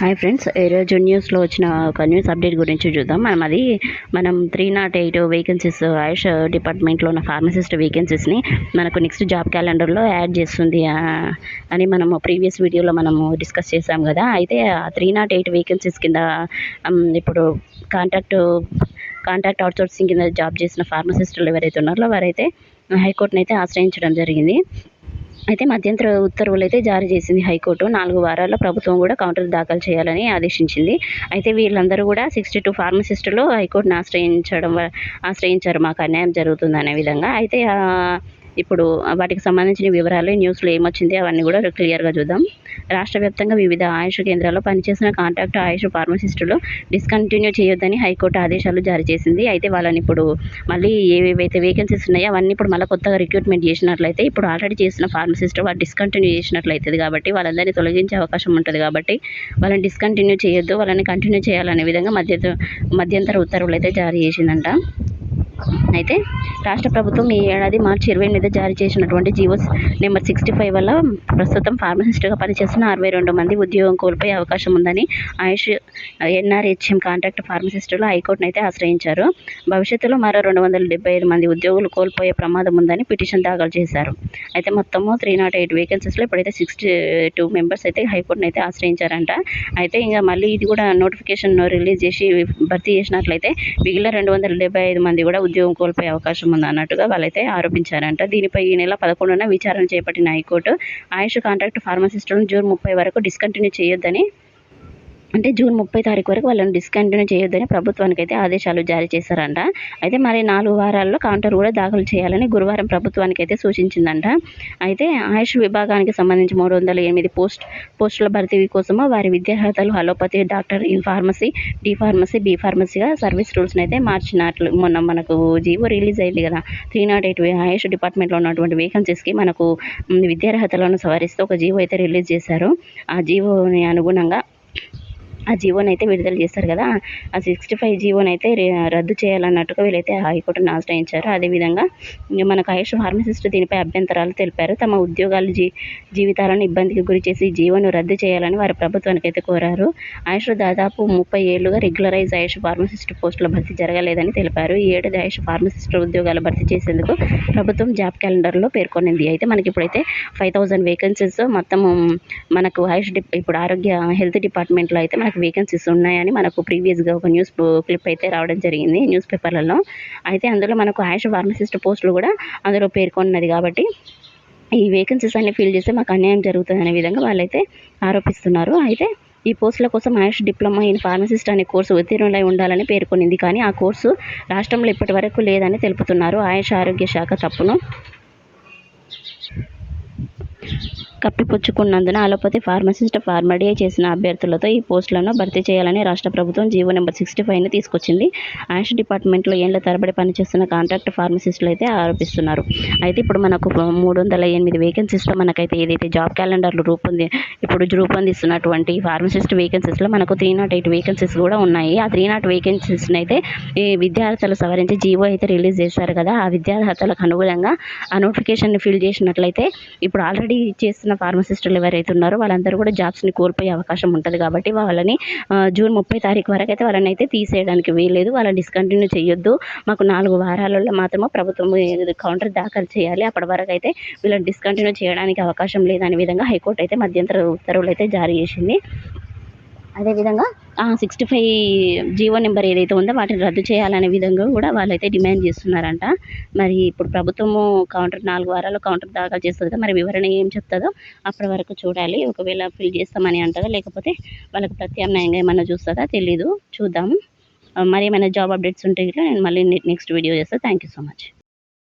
Hi friends ఈరోజు న్యూస్లో వచ్చిన ఒక న్యూస్ అప్డేట్ గురించి చూద్దాం. మనం అది మనం three naught eight vacancies Ayush డిపార్ట్మెంట్లో ఉన్న ఫార్మసిస్ట్ వేకెన్సీస్ని మనకు నెక్స్ట్ జాబ్ క్యాలెండర్లో యాడ్ చేస్తుంది అని మనము ప్రీవియస్ వీడియోలో మనము డిస్కస్ చేసాం కదా. అయితే ఆ త్రీ నాట్ ఎయిట్ వేకెన్సీస్ కింద ఇప్పుడు కాంట్రాక్ట్ కాంట్రాక్ట్ అవుట్సోర్సింగ్ కింద జాబ్ చేసిన ఫార్మసిస్టులు ఎవరైతే ఉన్నారో వారైతే హైకోర్టును అయితే ఆశ్రయించడం జరిగింది. అయితే మధ్యంతర ఉత్తర్వులు అయితే జారీ చేసింది హైకోర్టు. నాలుగు వారాల్లో ప్రభుత్వం కూడా కౌంటర్ దాఖలు చేయాలని ఆదేశించింది. అయితే వీళ్ళందరూ కూడా సిక్స్టీ టూ ఫార్మసిస్టులు హైకోర్టును ఆశ్రయించడం ఆశ్రయించారు. మాకు అన్యాయం జరుగుతుంది అనే విధంగా. అయితే ఇప్పుడు వాటికి సంబంధించిన వివరాలు న్యూస్లో ఏమొచ్చింది అవన్నీ కూడా క్లియర్గా చూద్దాం. రాష్ట్ర వ్యాప్తంగా వివిధ ఆయుష్ కేంద్రాల్లో పనిచేసిన కాంట్రాక్ట్ ఆయుష్ ఫార్మసిస్టులు డిస్కంటిన్యూ చేయొద్దని హైకోర్టు ఆదేశాలు జారీ చేసింది. అయితే వాళ్ళని ఇప్పుడు మళ్ళీ ఏవేవైతే వేకెన్సీస్ ఉన్నాయో అవన్నీ ఇప్పుడు మళ్ళీ కొత్తగా రిక్రూట్మెంట్ చేసినట్లయితే ఇప్పుడు ఆల్రెడీ చేసిన ఫార్మసిస్ట్ వాళ్ళు డిస్కంటిన్యూ చేసినట్లయితుంది కాబట్టి వాళ్ళందరినీ తొలగించే అవకాశం ఉంటుంది కాబట్టి వాళ్ళని డిస్కంటిన్యూ చేయొద్దు వాళ్ళని కంటిన్యూ చేయాలనే విధంగా మధ్య మధ్యంతర ఉత్తర్వులు అయితే జారీ చేసిందంట. అయితే రాష్ట్ర ప్రభుత్వం ఈ ఏడాది మార్చి ఇరవై ఎనిమిది జారీ చేసినటువంటి జీవో నెంబర్ సిక్స్టీ ఫైవ్ వల్ల ప్రస్తుతం ఫార్మసిస్ట్గా పనిచేస్తున్న అరవై రెండు మంది ఉద్యోగం కోల్పోయే అవకాశం ఉందని ఆయుష్ ఎన్ఆర్హెచ్ఎం కాంట్రాక్ట్ ఫార్మసిస్టులు హైకోర్టును అయితే ఆశ్రయించారు. భవిష్యత్తులో మరో రెండు వందల డెబ్బై ఐదు మంది ఉద్యోగులు కోల్పోయే ప్రమాదం ఉందని పిటిషన్ దాఖలు చేశారు. అయితే మొత్తము త్రీ నాట్ ఎయిట్ వేకెన్సీస్లో ఇప్పుడైతే సిక్స్టీ టూ మెంబర్స్ అయితే హైకోర్టును అయితే ఆశ్రయించారంట. అయితే ఇంకా మళ్ళీ ఇది కూడా నోటిఫికేషన్ రిలీజ్ చేసి భర్తీ చేసినట్లయితే మిగిలిన రెండు వందల డెబ్బై ఐదు మంది కూడా ఉద్యోగం కోల్పోయే అవకాశం ఉంది అన్నట్టుగా వాళ్ళైతే ఆరోపించారంట. దీనిపై ఈ నెల పదకొండున విచారణ చేపట్టిన హైకోర్టు ఆయుష్ కాంట్రాక్ట్ ఫార్మసిస్టులను జూన్ ముప్పై వరకు డిస్కంటిన్యూ చేయొద్దని అంటే జూన్ ముప్పై తారీఖు వరకు వాళ్ళని డిస్కంటిన్యూ చేయొద్దని ప్రభుత్వానికి అయితే ఆదేశాలు జారీ చేశారంట. అయితే మరి నాలుగు వారాల్లో కౌంటర్ కూడా దాఖలు చేయాలని గురువారం ప్రభుత్వానికి అయితే సూచించిందంట. అయితే ఆయుష్ విభాగానికి సంబంధించి మూడు వందల ఎనిమిది పోస్ట్ పోస్టుల భర్తీ కోసము వారి విద్యార్హతలు allopathy doctor in pharmacy D pharmacy B ఫార్మసీగా service రూల్స్ని అయితే మార్చినట్లు మొన్న మనకు జీవో రిలీజ్ అయింది కదా. త్రీ నాట్ ఎయిట్ ఆయుష్ డిపార్ట్మెంట్లో ఉన్నటువంటి వేకెన్సీస్కి మనకు విద్యార్హతలను సవరిస్తూ ఒక జీవో అయితే రిలీజ్ చేశారు. ఆ జీవోని అనుగుణంగా ఆ జీవోని అయితే విడుదల చేస్తారు కదా. ఆ సిక్స్టీ ఫైవ్ జీవోని అయితే రద్దు చేయాలన్నట్టుగా వీళ్ళైతే హైకోర్టును ఆశ్రయించారు. అదేవిధంగా మనకు ఆయుష్ ఫార్మసిస్ట్ దీనిపై అభ్యంతరాలు తెలిపారు. తమ ఉద్యోగాలు జీ జీవితాలను ఇబ్బందికి గురి చేసి జీవోను రద్దు చేయాలని వారు ప్రభుత్వానికి అయితే కోరారు. ఆయుష్ దాదాపు ముప్పై ఏళ్ళుగా రెగ్యులరైజ్ ఆయుష్ ఫార్మసిస్ట్ పోస్టుల భర్తీ జరగలేదని తెలిపారు. ఈ ఏడాది ఆయుష్ ఫార్మసిస్ట్ ఉద్యోగాలు భర్తీ చేసేందుకు ప్రభుత్వం జాబ్ క్యాలెండర్లో పేర్కొనింది. అయితే మనకి ఇప్పుడైతే ఫైవ్ థౌజండ్ వేకెన్సీస్ మొత్తం మనకు ఆయుష్ డిప్ ఇప్పుడు ఆరోగ్య హెల్త్ డిపార్ట్మెంట్లో అయితే మనకు వేకెన్సీస్ ఉన్నాయని మనకు ప్రీవియస్గా ఒక న్యూస్ క్లిప్ అయితే రావడం జరిగింది న్యూస్ పేపర్లలో అయితే అందులో మనకు ఆయుష్ ఫార్మసిస్ట్ పోస్టులు కూడా అందులో పేర్కొన్నది కాబట్టి ఈ వేకెన్సీస్ అన్ని ఫిల్ చేస్తే మాకు అన్యాయం జరుగుతుంది అనే విధంగా వాళ్ళైతే ఆరోపిస్తున్నారు. అయితే ఈ పోస్టుల కోసం ఆయుష్ డిప్లొమా ఇన్ ఫార్మసిస్ట్ అనే కోర్సు ఉత్తీర్ణులై ఉండాలని పేర్కొనింది. కానీ ఆ కోర్సు రాష్ట్రంలో ఇప్పటి వరకు లేదని తెలుపుతున్నారు. ఆయుష్ ఆరోగ్య శాఖ తప్పును. కప్పిపుచ్చుకున్నందున అలోపతి ఫార్మసిస్ట్ ఫార్మడీఏ చేసిన అభ్యర్థులతో ఈ పోస్టులను భర్తీ చేయాలని రాష్ట్ర ప్రభుత్వం జీవో నెంబర్ సిక్స్టీ ఫైవ్ని తీసుకొచ్చింది. ఆయుష్ డిపార్ట్మెంట్లో ఏళ్ళ తరబడి పనిచేస్తున్న కాంట్రాక్ట్ ఫార్మసిస్టులు అయితే ఆరోపిస్తున్నారు. అయితే ఇప్పుడు మనకు మూడు వందల ఎనిమిది వేకెన్సీస్తో మనకైతే ఏదైతే జాబ్ క్యాలెండర్లు రూపొంది ఇప్పుడు రూపొందిస్తున్నటువంటి ఫార్మసిస్ట్ వేకెన్సీస్లో మనకు త్రీ నాట్ ఎయిట్ వేకెన్సీస్ కూడా ఉన్నాయి. ఆ త్రీ నాట్ వేకెన్సీస్ని అయితే ఈ విద్యార్థులు సవరించి జీవో అయితే రిలీజ్ చేశారు కదా ఆ విద్యార్థులకు అనుగుణంగా ఆ నోటిఫికేషన్ ఫిల్ చేసినట్లయితే ఇప్పుడు ఆల్రెడీ చేస్తున్న ఫార్మసిస్టులు ఎవరైతే ఉన్నారో వాళ్ళందరూ కూడా జాబ్స్ని కోల్పోయే అవకాశం ఉంటుంది కాబట్టి వాళ్ళని జూన్ ముప్పై తారీఖు వరకు అయితే వాళ్ళని అయితే తీసేయడానికి వీల్లేదు. వాళ్ళని డిస్కంటిన్యూ చేయొద్దు మాకు నాలుగు వారాలలో మాత్రమే ప్రభుత్వం కౌంటర్ దాఖలు చేయాలి అప్పటి వరకు అయితే వీళ్ళని డిస్కంటిన్యూ చేయడానికి అవకాశం లేదనే విధంగా హైకోర్టు అయితే మధ్యంతర ఉత్తర్వులు అయితే జారీ చేసింది. అదేవిధంగా సిక్స్టీ ఫైవ్ జీవో నెంబర్ ఏదైతే ఉందో వాటిని రద్దు చేయాలనే విధంగా కూడా వాళ్ళైతే డిమాండ్ చేస్తున్నారంట. మరి ఇప్పుడు ప్రభుత్వము కౌంటర్ నాలుగు వారాలు కౌంటర్ దాఖలు చేస్తుంది కదా మరి వివరణ ఏం చెప్తుందో అప్పటి వరకు చూడాలి. ఒకవేళ ఫిల్ చేస్తామని అంటుందా లేకపోతే వాళ్ళకి ప్రత్యామ్నాయంగా ఏమైనా చూస్తుందా తెలీదు. చూద్దాము. మరి ఏమైనా జాబ్ అప్డేట్స్ ఉంటే గిట్ల నేను మళ్ళీ నెక్స్ట్ వీడియో చేస్తాను థ్యాంక్ యూ సో మచ్